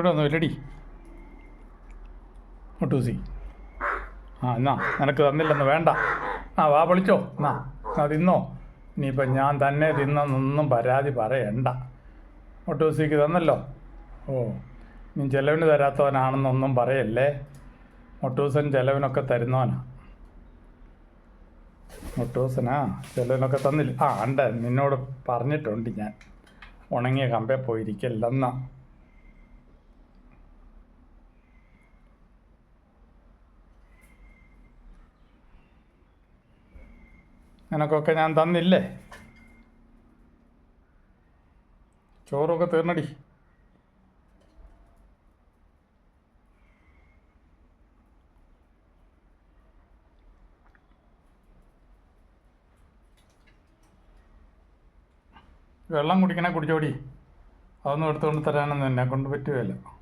ഇവിടെ ഒന്നും ഇല്ലടി മുട്ടൂസി ആ എന്നാ നിനക്ക് തന്നില്ലെന്ന് വേണ്ട. ആ വാ വിളിച്ചോ. എന്നാ ആ തിന്നോ. ഇനിയിപ്പം ഞാൻ തന്നെ തിന്നൊന്നും പരാതി പറയണ്ട. മുട്ടൂസിക്ക് തന്നല്ലോ. ഓ നീ ചെലവിന് തരാത്തവനാണെന്നൊന്നും പറയല്ലേ? മുട്ടൂസൻ ചെലവിനൊക്കെ തരുന്നവനാ. മുട്ടൂസനാ ചെലവിനൊക്കെ തന്നില്ല. ആ ഉണ്ട്. നിന്നോട് പറഞ്ഞിട്ടുണ്ട് ഞാൻ. ഉണങ്ങിയ കമ്പേ പോയിരിക്കല്ലെന്നാ. നിനക്കൊക്കെ ഞാൻ തന്നില്ലേ? ചോറൊക്കെ തീർന്നടി. വെള്ളം കുടിക്കണേ കുടിച്ചോടി. അതൊന്നും എടുത്തുകൊണ്ട് തരാനൊന്നും എന്നെ കൊണ്ട് പറ്റുകയില്ല.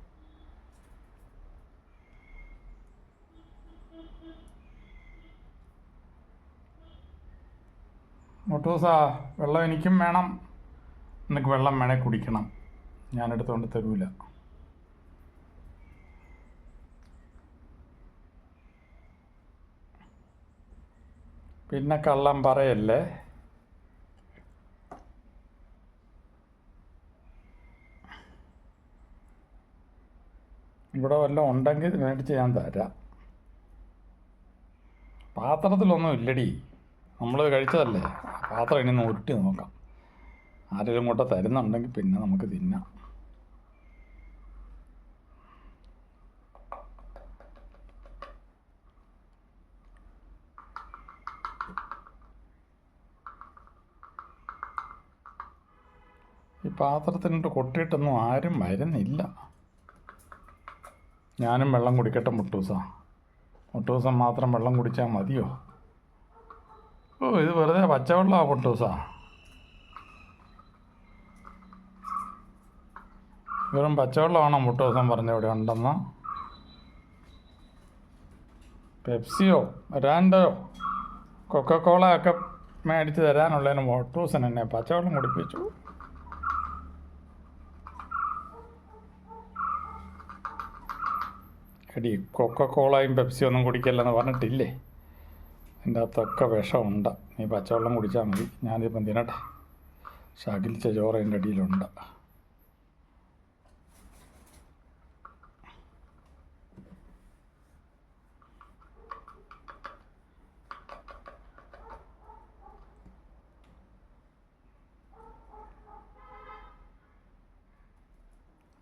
മുട്ടൂസാ വെള്ളം എനിക്കും വേണം. നിനക്ക് വെള്ളം വേണേ കുടിക്കണം. ഞാൻ എടുത്തുകൊണ്ട് തരൂല. പിന്നെ കള്ളം പറയല്ലേ? ഇവിടെ വല്ലതും ഉണ്ടെങ്കിൽ മേടിച്ച് ഞാൻ തരാം. പാത്രത്തിലൊന്നും ഇല്ലടി. നമ്മൾ കഴിച്ചതല്ലേ? പാത്രം ഇനി ഉരുട്ടി നോക്കാം. ആരെങ്കിലും കൂട്ട തരുന്നുണ്ടെങ്കിൽ പിന്നെ നമുക്ക് തിന്നാം. ഈ പാത്രത്തിനിട്ട് കൊട്ടിയിട്ടൊന്നും ആരും വരുന്നില്ല. ഞാനും വെള്ളം കുടിക്കട്ടെ മുട്ടൂസ. മുട്ടൂസം മാത്രം വെള്ളം കുടിച്ചാൽ മതിയോ? ഓ ഇത് വെറുതെ പച്ചവെള്ളമാണ് സാ? വെറും പച്ചവെള്ളമാണോ മുട്ടൂസം പറഞ്ഞ ഇവിടെ ഉണ്ടെന്ന്. പെപ്സിയോ റാൻഡയോ കൊക്കക്കോള ഒക്കെ മേടിച്ച് തരാനുള്ളതിന് മുട്ടൂസൻ എന്നെ പച്ചവെള്ളം കുടിപ്പിച്ചു. എടി കൊക്കക്കോളയും പെപ്സിയും ഒന്നും കുടിക്കല്ലെന്ന് പറഞ്ഞിട്ടില്ലേ? എന്റെ അകത്തൊക്കെ വിഷമുണ്ട്. നീ പച്ചവെള്ളം കുടിച്ചാൽ മതി. ഞാനിപ്പം തിന്നട്ടെ. ശകിലിച്ച ചോറ് എന്റെ അടിയിലുണ്ട്.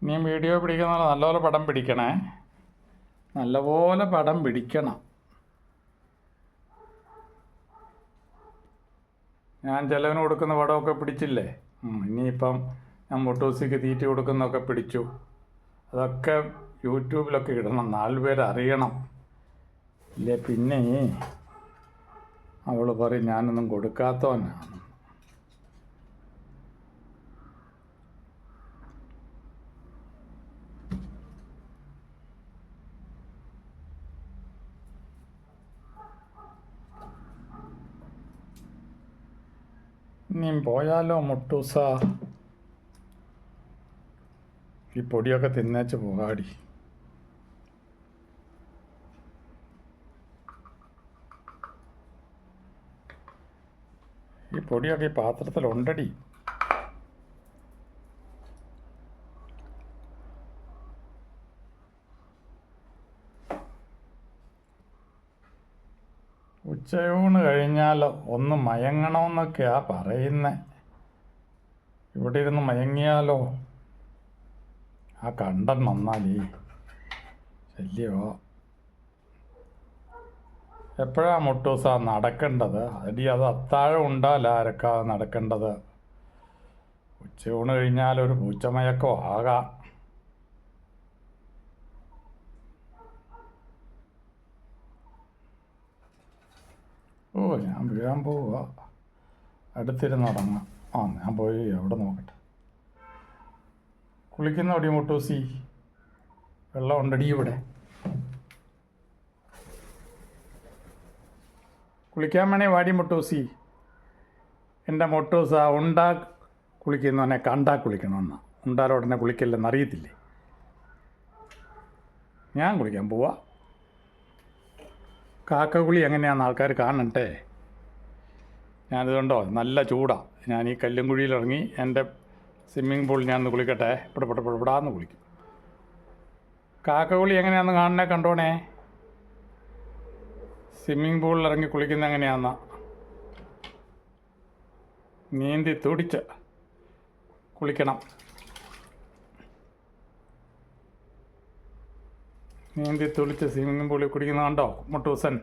നീ വീഡിയോ പിടിക്കുന്ന നല്ലപോലെ പടം പിടിക്കണേ. നല്ലപോലെ പടം പിടിക്കണം. ഞാൻ ചെലവിന് കൊടുക്കുന്ന പടമൊക്കെ പിടിച്ചില്ലേ? ഇനിയിപ്പം ഞാൻ മൊട്ടൂസിക്ക് തീറ്റ കൊടുക്കുന്നതൊക്കെ പിടിച്ചു. അതൊക്കെ യൂട്യൂബിലൊക്കെ ഇടണം. നാല് പേര് അറിയണം. ഇല്ലേ പിന്നെ അവൾ പറയും ഞാനൊന്നും കൊടുക്കാത്തവനാണ്. നീ പോയാലോ മുട്ടൂസ? ഈ പൊടിയൊക്കെ തിന്നേച്ച് പോകാടി. ഈ പൊടിയൊക്കെ ഈ പാത്രത്തിലുണ്ടടി. ഉച്ചയൂണ് കഴിഞ്ഞാൽ ഒന്ന് മയങ്ങണമെന്നൊക്കെയാ പറയുന്നത് ഇവിടെ ഇരുന്ന് മയങ്ങിയാലോ? ആ കണ്ടൻ വന്നാലേ ശല്യമോ? എപ്പോഴാ മുട്ടൂസ നടക്കേണ്ടത്? അടി അത് അത്താഴം ഉണ്ടാല ആരക്കാ നടക്കേണ്ടത്? ഉച്ചയൂണ് കഴിഞ്ഞാൽ ഒരു പൂച്ചമയക്കോ ആകാം. ഓ ഞാൻ വീഴാൻ പോവുക അടുത്തിരുന്ന് ഉറങ്ങാം. ആ ഞാൻ പോയി എവിടെ നോക്കട്ടെ. കുളിക്കുന്ന അടിമുട്ടോ സി. വെള്ളം ഉണ്ടടി ഇവിടെ. കുളിക്കാൻ വേണേ വാടി മുട്ടൂസി എന്റെ മുട്ടൂസ ഉണ്ടാ കുളിക്കുന്നവനെ കണ്ടാ കുളിക്കണമെന്ന. ഉണ്ടാലോടനെ ഉടനെ കുളിക്കില്ലെന്ന് അറിയത്തില്ലേ? ഞാൻ കുളിക്കാൻ പോവാ. കാക്കകുളി എങ്ങനെയാണെന്ന് ആൾക്കാർ കാണട്ടെ ഞാനിതുണ്ടോ? നല്ല ചൂടാണ് ഞാൻ ഈ കല്ലും കുഴിയിലിറങ്ങി എന്റെ സ്വിമ്മിംഗ് പൂളിൽ ഞാൻ ഒന്ന് കുളിക്കട്ടെ ഇവിടെ ഇവിടെ ഇവിടാന്ന് കുളിക്കും. കാക്കകുളി എങ്ങനെയാണെന്ന് കാണണേ കണ്ടോണേ? സ്വിമ്മിംഗ് പൂളിൽ ഇറങ്ങി കുളിക്കുന്ന എങ്ങനെയാന്ന? നീന്തി തുടിച്ച് കുളിക്കണം. നീന്തി തുളിച്ച് സ്വിമ്മിംഗ് പൂളിൽ കുടിക്കുന്ന കണ്ടോ? മുട്ടൂസൻ?